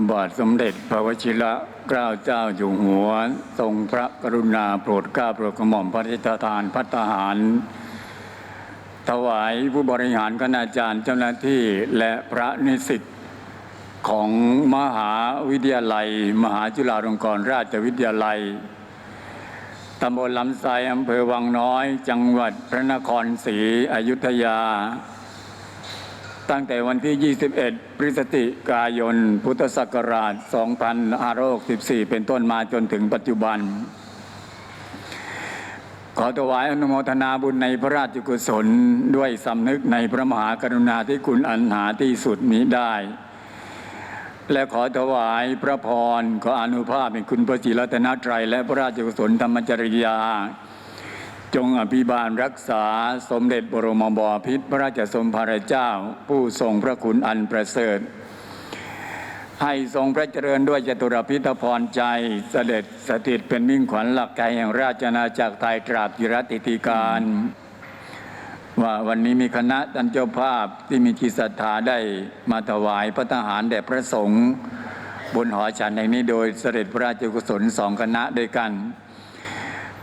ระบาทสมเด็จพระวชิระเกล้าเจ้าอยู่หัว ทรงพระกรุณาโปรดเกล้าโปรดกระหม่อมพระราชทานพัฒหาร ถวายผู้บริหารคณาจารย์เจ้าหน้าที่และพระนิสิตของมหาวิทยาลัย มหาจุฬาลงกรณราชวิทยาลัยตำบลลำไทรอำเภอวังน้อย จังหวัดพระนครศรีอยุธยา ตั้งแต่วันที่ 21 พฤศจิกายน พุทธศักราช 2564 เป็นต้นมาจนถึงปัจจุบัน ขอถวายอนุโมทนาบุญในพระราชกุศลด้วยสำนึกในพระมหากรุณาธิคุณอันหาที่สุดมิได้ และขอถวายพระพรขออนุภาพเป็นคุณพระจิรัตนตรัยและพระราชกุศลธรรมจริยา จงอภิบาลรักษาสมเด็จบรมบพิตรพระราชสมภารเจ้า ผู้ทรงพระคุณอันประเสริฐ ให้ทรงพระเจริญด้วยจตุรพิธพรใจเสด็จสถิตเป็นมิ่งขวัญหลักใจแห่งราชอาณาจักรไทยตราบจิรติติการ ว่าวันนี้มีคณะท่านเจ้าภาพที่มีจิตศรัทธาได้มาถวายพระทหารแด่พระสงฆ์บนหอฉันแห่งนี้โดยเสด็จพระราชกุศลสองคณะด้วยกัน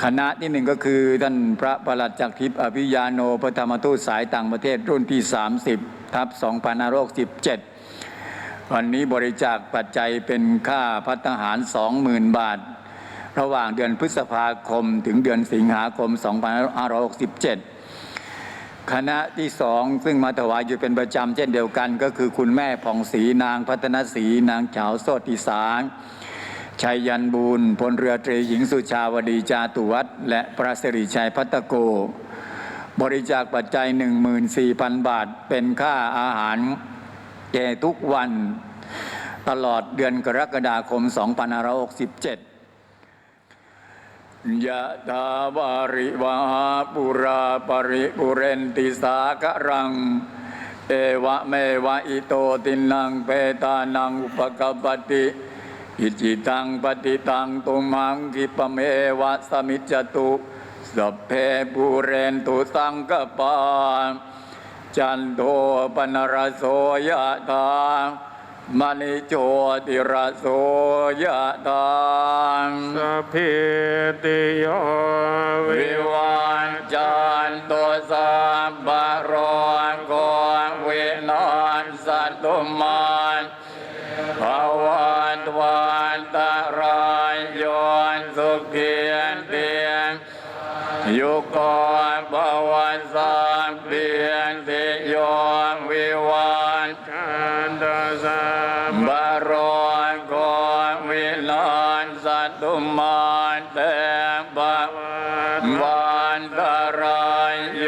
คณะที่หนึ่งก็คือท่านพระประหลัดจักรทิพย์อภิยาโนพระธรรมทูตสายต่างประเทศรุ่นที่ 30ทับ2517วันนี้บริจาคปัจจัยเป็นค่าพัฒหาร 20,000 บาท ระหว่างเดือนพฤษภาคมถึงเดือนสิงหาคม 2567 คณะที่สองซึ่งมาถวายอยู่เป็นประจำเช่นเดียวกัน ก็คือคุณแม่ผ่องศรีนางพัฒนศรีนางเฉาโสติสาร ชัยยันบูรณ์พลเรือตรีหญิงสุชาวดีจาตุวัฒน์และพระสิริชัยพัตโก บริจาคปัจจัย 14,000 บาท เป็นค่าอาหารแก่ทุกวัน ตลอดเดือนกรกฎาคม 2567ยะถาวาริวหาปุราปริปุเรนติสากะรัง เอวะเมวะอิโตตินังเปตานังอุปกปปติ อิจิตังปฏิตังตุมังกิปะเมวะสมิจจตุสัพเพปุเรนตุสังกปาจันโทปนรสโสยะธามณิโชติรสโสยะธาสัพพิติโยวิวิวันจันตุสัพพะโรโก ยุโกภวันสามเพียนสิโยวิวันชันตสัมบารอนโกวิลานสัตตุมานเตปะวันตรายโย